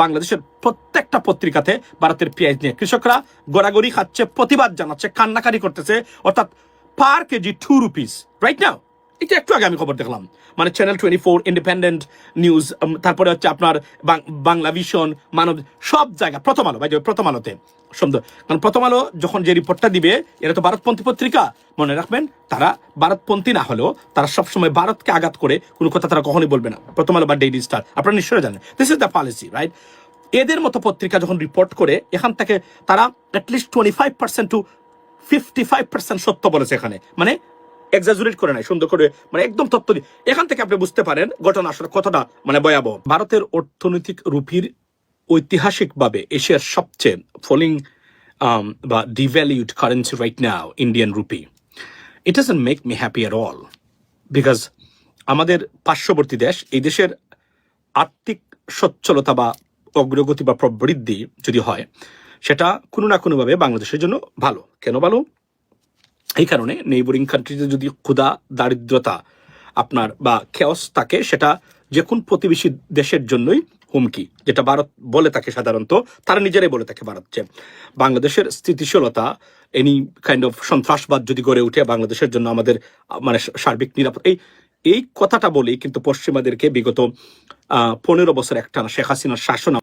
বাংলাদেশের প্রত্যেকটা পত্রিকাতে ভারতের পেঁয়াজ নিয়ে। কৃষকরা গড়াগড়ি খাচ্ছে, প্রতিবাদ জানাচ্ছে কান্নাকারি করতেছে, অর্থাৎ per KG two rupees right now এটা একটু আগে আমি খবর দেখলাম। মানে channel twenty four independent news তারপরে হচ্ছে আপনার বাংলা ভিশন মানব, সব জায়গা, প্রথম আলো ভাই প্রথম আলোতে। সুন্দর। কারণ প্রথম আলো যখন যে রিপোর্টটা দিবে, এটা তো ভারতপন্থী পত্রিকা। মনে রাখবেন, তারা ভারতপন্থী না হলেও তারা সবসময় ভারতকে আঘাত করে, কোনো কথা তারা কখনোই বলবে না। প্রথম আলো বা ডেইলি স্টার আপনারা নিশ্চয়ই জানেন। This is the policy right এদের মতো পত্রিকা যখন রিপোর্ট করে, এখান থেকে তারা at least twenty five percent to fifty five percent সত্য বলেছে এখানে। মানে এক্সাজুরেট করে নাই, সুন্দর করে মানে একদম তত্ত্ব দিয়ে এখান থেকে আপনি বুঝতে পারেন ঘটনা আসলে কতটা মানে ভয়াবহ। ভারতের অর্থনৈতিক রুপির ঐতিহাসিকভাবে এশিয়ার সবচেয়ে ফলিং বা devalued currency right now Indian rupee it doesn't make me happy R all because আমাদের পার্শ্ববর্তী দেশ, এই দেশের আর্থিক সচ্ছলতা বা অগ্রগতি বা প্রবৃদ্ধি যদি হয়, সেটা কোনো না কোনোভাবে বাংলাদেশের জন্য ভালো। কেন ভালো? এই কারণে নেইবরিং কান্ট্রিতে যদি ক্ষুধা, দারিদ্রতা আপনার বা খেয়স থাকে, সেটা যে কোন প্রতিবেশী দেশের জন্যই হুমকি, যেটা ভারত বলে থাকে সাধারণত, তারা নিজেরাই বলে থাকে ভারত যে বাংলাদেশের স্থিতিশীলতা এনি কাইন্ড অফ সন্ত্রাসবাদ যদি গড়ে উঠে বাংলাদেশের জন্য আমাদের মানে সার্বিক নিরাপদ এই এই কথাটা বলেই কিন্তু পশ্চিমাদেরকে বিগত পনেরো বছর একটানা শেখ হাসিনার শাসন